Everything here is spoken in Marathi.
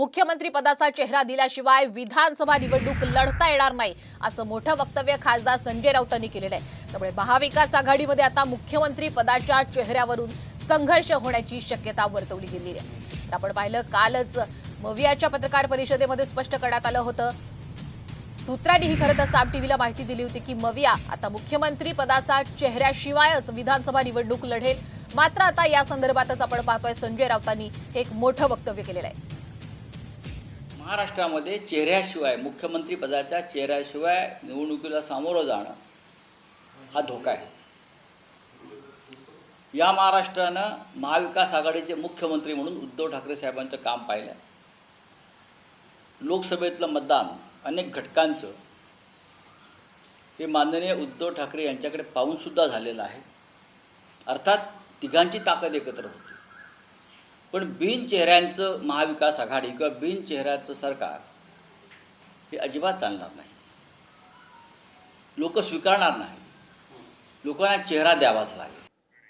मुख्यमंत्री पदाचा चेहरा दिल्याशिवाय विधानसभा निवडणूक लढता येणार नाही असं मोठं वक्तव्य खासदार संजय राऊतांनी केलेलं आहे. त्यामुळे महाविकास आघाडीमध्ये आता मुख्यमंत्री पदाच्या चेहऱ्यावरून संघर्ष होण्याची शक्यता वर्तवली गेलेली आहे. तर आपण पाहिलं कालच मवियाच्या पत्रकार परिषदेमध्ये स्पष्ट करण्यात आलं होतं. सूत्रांनी ही खरं तर साम टीव्हीला माहिती दिली होती की मविया आता मुख्यमंत्री पदाचा चेहऱ्याशिवायच विधानसभा निवडणूक लढेल. मात्र आता या संदर्भातच आपण पाहतोय संजय राऊतांनी हे एक मोठं वक्तव्य केलेलं आहे. महाराष्ट्रामध्ये चेहऱ्याशिवाय मुख्यमंत्री पदाच्या चेहऱ्याशिवाय निवडणुकीला सामोरं जाणं हा धोका आहे. या महाराष्ट्रानं महाविकास आघाडीचे मुख्यमंत्री म्हणून उद्धव ठाकरे साहेबांचं काम पाहिलं लोकसभेतलं मतदान अनेक घटकांचं हे माननीय उद्धव ठाकरे यांच्याकडे पाहूनसुद्धा झालेलं आहे. अर्थात तिघांची ताकद एकत्र होती. पण बिनचेहऱ्यांचं महाविकास आघाडी किंवा बिनचेहऱ्याचं सरकार हे अजिबात चालणार नाही. लोक स्वीकारणार नाही. लोकांना चेहरा द्यावाच लागेल.